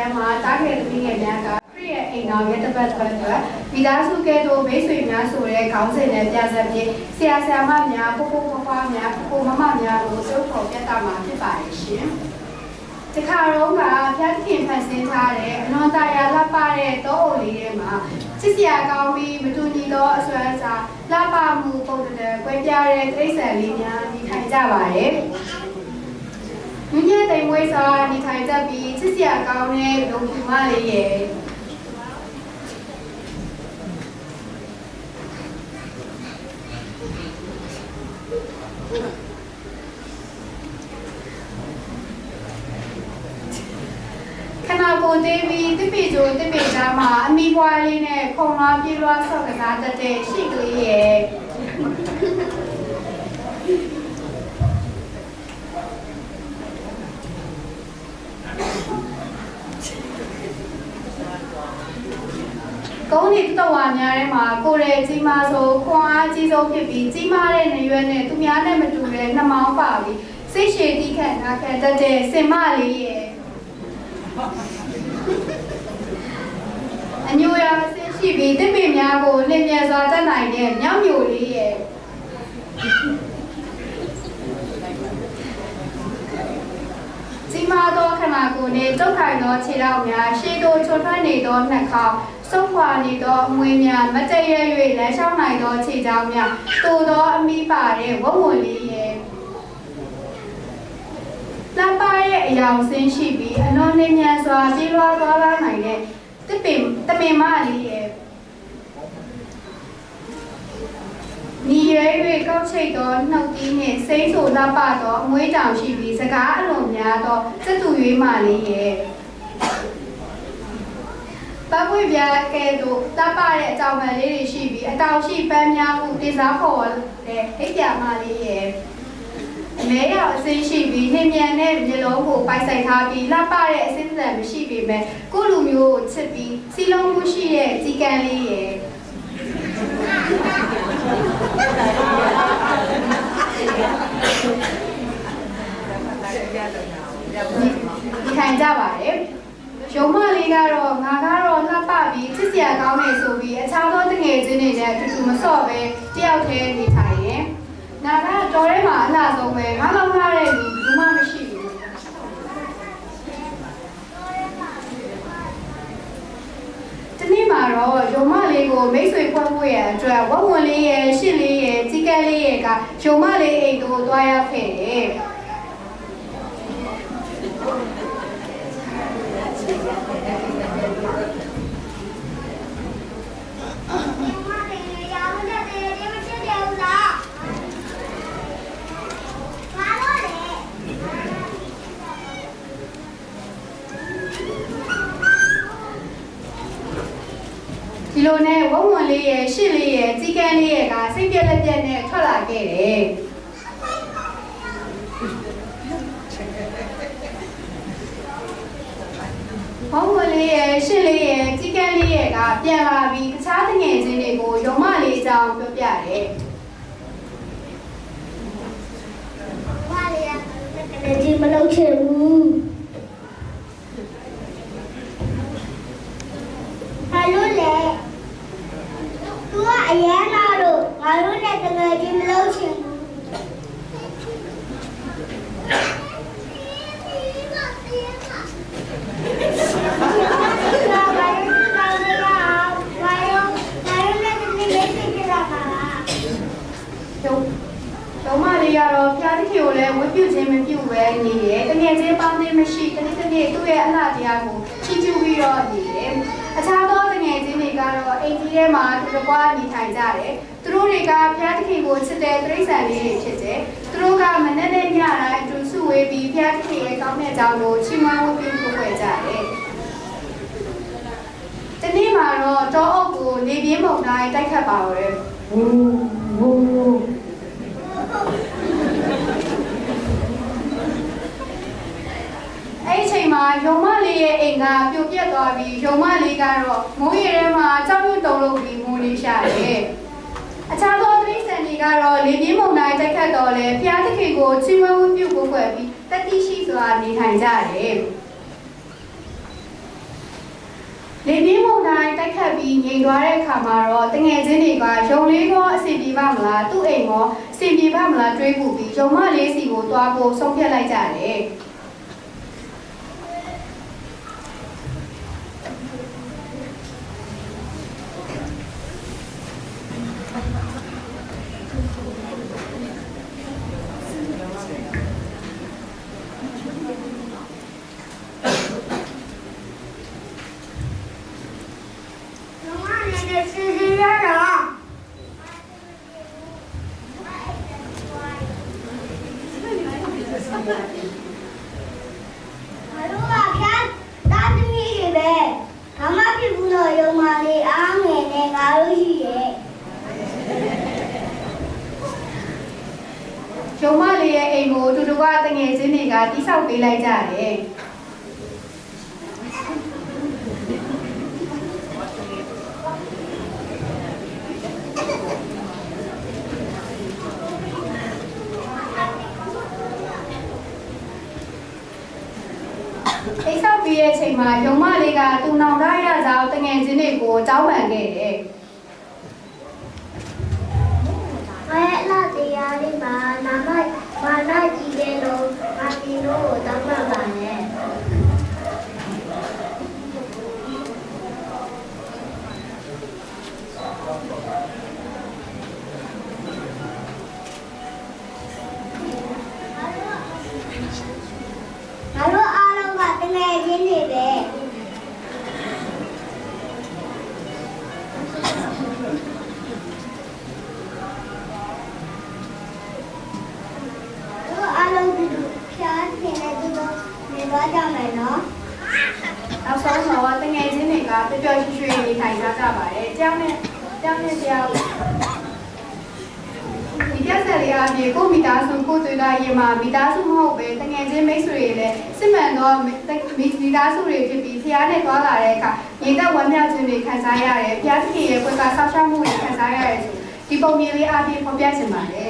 ထဲမှာတားခဲ့သမီးငယ်များကခရစ်ရဲ့အိမ်တော်ရဲ့တပတ်ထွက်ထွက်မိသားစုကဲတို့မိတ်ဆွေများဆိုတဲ့ခေါင်းစဉ်နဲ့ပြဆက်ပြီးဆရာဆရာမများကိုကိုဖွားများကိုကိုမမများတို့စုဖော်ပြသမှာဖြစ်ပါရဲ့ရှင်တခါတော့ကဖျက်ခင်ဖန်ဆင်းထားတဲ့အနွန်တရားလှပတဲ့တောအုပ်လေးထဲမှာချစ်စရာကောင်းပြီးမတူညီသောအစွမ်းစားလှပမှုပုံတံကွဲပြားတဲ့တိရစ္ဆာန်လေးများနေထိုင်ကြပါတယ်။ ညညတိမ်မွေးစွာနေထိုင်တတ်ပြီးချစ်စရာကောင်းတဲ့လုံဖြူမလေးရဲ့ခဏကိုသေးပြီးတစ်ပေကျိုတစ်ပေသားမှာအမိပွားလေးနဲ့ခုံလွားပြေးလွားဆော့ကစားတတ်တဲ့ရှိကလေးရဲ့ ကုန်းနေတဝါများထဲမှာကိုရဲကြီးမားဆုံးခွန်အားကြီးဆုံးဖြစ်ပြီးကြီးမားတဲ့နေရွယ်နဲ့သူများနဲ့မတူတဲ့နှမောင်းပါပြီးစိတ်ရှည်တိခတ်နာခံတတ်တဲ့စင်မလေးရဲ့အညိုရာအဆင်းရှိပြီးတစ်ပင်များကိုလင်မြန်စွာတတ်နိုင်တဲ့မြောက်မျိုးလေးရဲ့ကြီးမားသောခန္ဓာကိုယ်နှင့်တုတ်ခိုင်သောခြေထောက်များရှေးတိုးချွတ်ထွက်နေသောနှာခေါင်း ဆုံးခွာနေသောအမွေများမတည့်ရ၍လမ်းလျှောက်နိုင်သောခြေချောင်းများတိုးသောအမိပါတဲ့ဝတ်ဝင်လေးရဲ့လမ်းပါရဲ့အယောင်ဆင်းရှိပြီးအလွန်လင်းမြန်စွာပြေးလွှားသွားလာနိုင်တဲ့တပင်တပင်မလေးရဲ့ညီရဲ၍ကောက်ချိတ်သောနှုတ်သီးနှင့်စိမ့်ဆိုလှပသောအမွေးတောင်ရှိပြီးစကားအလွန်များသောစက်သူရွေးမလေးရဲ့ ပပွေပြားကဲ့သို့လှပတဲ့အကြောင်းပံလေးတွေရှိပြီးအတောင်ရှိပန်းများဟုတင်စားဖော်တဲ့အိပ်ပြာမလေးရဲ့အမဲရောက်အစင်းရှိပြီးနှင်းမြန်တဲ့မျိုးလုံးကိုပိုက်ဆိုင်ထားပြီးလှပတဲ့အစင်းစံမရှိပေမဲ့ကိုယ့်လူမျိုးကိုချစ်ပြီးစီလုံးမှုရှိတဲ့ကြီးကန်းလေးရဲ့ဒီထိုင်ကြပါတယ်ရုံမလေးကတော့ငါကတော့လှပပြီးချစ်စရာကောင်းနေဆိုပြီးအခြားသောတငယ်ချင်းတွေနဲ့ အတူတူမဆော့ပဲတယောက်တည်းနေထိုင်ရင်ငါကတော်ထဲမှာအလှဆုံးပဲငါလောက်ထားတဲ့လူဘူးမှမရှိဘူးဒီနေ့မှာတော့ရုံမလေးကိုမိတ်ဆွေဖွဲ့ဖို့ရအတွက်ဝက်ဝင်လေးရဲ့ရှစ်လေးရဲ့ကြီးကဲလေးရဲ့ကရုံမလေးအိမ်ကိုသွားရောက်ခဲ့တယ်။ ဒီလိုနဲ့ဝုံဝင်လေးရဲ့ရှစ်လေးရဲ့ကြီးကန်းလေးရဲ့ကစိတ်ပြက်လက်ပြက်နဲ့ထွက်လာခဲ့တယ်ဝုံဝင်လေးရဲ့ရှစ်လေးရဲ့ကြီးကန်းလေးရဲ့ကပြန်လာပြီးတခြားတငယ်ချင်းတွေကိုရုံမလေးအကြောင်းပြောပြတယ်ဒီမလုပ်ချင်ဘူးဟာလို့လေသူက အရန်လာလို့ငါတို့နဲ့တကယ်ကြီးမလုပ်ချင်ဘူးဘာဘာလို့ကောင်းလဲဘာလို့ဘာလို့လည်းဒီလေးသိကြတာပါလားရုံရုံမလေးကတော့ဖျားတစ်ခေကိုလည်းဝတ်ပြုခြင်းမပြုပဲနေတယ်တငယ်ချင်းပေါင်းသေးမရှိတနေ့တစ်နေ့သူ့ရဲ့အလှတရားကိုချီးကျူးပြီးတော့နေတယ် အခြားသောတငယ်ချင်းတွေကတော့အိမ်ကြီးထဲမှာသူတို့ကနေထိုင်ကြတယ်သူတို့တွေကဖျားတစ်ခေကိုချစ်တဲ့တိရစ္ဆာန်လေးတွေဖြစ်တယ်သူတို့ကမနေ့နဲ့ညတိုင်းအတူစုဝေးပြီးဖျားတစ်ခေရဲ့ကောင်းတဲ့အကြောင်းကိုချီးမွမ်းဝတ်ပြုဖို့ဖွဲ့ကြတယ်ဒီနေ့မှာတော့တောအုပ်ကိုလေပြင်းမုန်တိုင်းတိုက်ခတ်ပါတော့တယ်ဝူဝူ အဲ့ဒီအချိန် မှာရုံမလေးရဲ့အိမ်ကပြိုပြက်သွားပြီးရုံမလေးကတော့မိုးရေထဲမှာကြောက်ရွံ့တုန်လို့ပြီးငိုနေရှာတယ်။အခြားသောသတိဆန်တွေကတော့လေပြင်းမုန်တိုင်းတိုက်ခတ်တော့လဲဖျားသခင်ကိုချီးမွမ်းဝတ်ပြုကိုယ်ွယ်ပြီးတတိရှိစွာနေထိုင်ကြတယ်။လေပြင်းမုန်တိုင်းတိုက်ခတ်ပြီးငြိမ်သွားတဲ့အခါမှာတော့တငယ်ချင်းတွေကရုံလေးကောအစီပြေပါမလားသူ့အိမ်ကောအစီပြေပါမလားတွေးပူပြီးရုံမလေးစီကိုသွားဖို့ဆုံးဖြတ်လိုက်ကြတယ် ဘာလို့ကဖျားတာသမီးတွေပဲဘာမှဖြစ်ဘူးတော့ရုံမာလေးအားငယ်နဲ့ငါတို့ရှိရဲ့ရုံမလေးရဲ့အိမ်ကိုတူတူကတငယ်ချင်းတွေကတိဆောက်ပေးလိုက်ကြတယ် အိတ်ဆောက်ပြီးတဲ့အချိန်မှာ ရုံမလေးကသူနောင်တရကြောင်းတငယ်ချင်းတွေကိုတောင်းပန်ခဲ့တယ်ငါရဲ့လာတရားလေးမှာနာမဘာနာကြည့်တယ်လို့ငါဒီလို့တောင်းပန်ပါနဲ့ သွားကြမယ်နော်နောက်ဆုံးတော့တငယ်ချင်းတွေကပျော်ပျော်ရွှင်ရွှင်နေထိုင်ကြကြပါတယ်။ကြောင်းနဲ့ကြောင်းနဲ့ကြောင်းဒီပြဿနာတွေအပြင်ကိုမိသားစုကိုတွေ့တာရင်မှာမိသားစုမဟုတ်ပဲတငယ်ချင်းမိတ်ဆွေတွေလည်းစစ်မှန်သောမိသားစုတွေဖြစ်ပြီးဖျားနဲ့သွားလာတဲ့အခါညီသက်ဝမ်းမြောက်ခြင်းတွေခံစားရတယ်။ဖျားသခင်ရဲ့ဘက်ကဆောက်ရှောက်မှုတွေခံစားရတယ်ဆိုဒီပုံမြင်လေးအပြင်ဖော်ပြချင်ပါတယ်။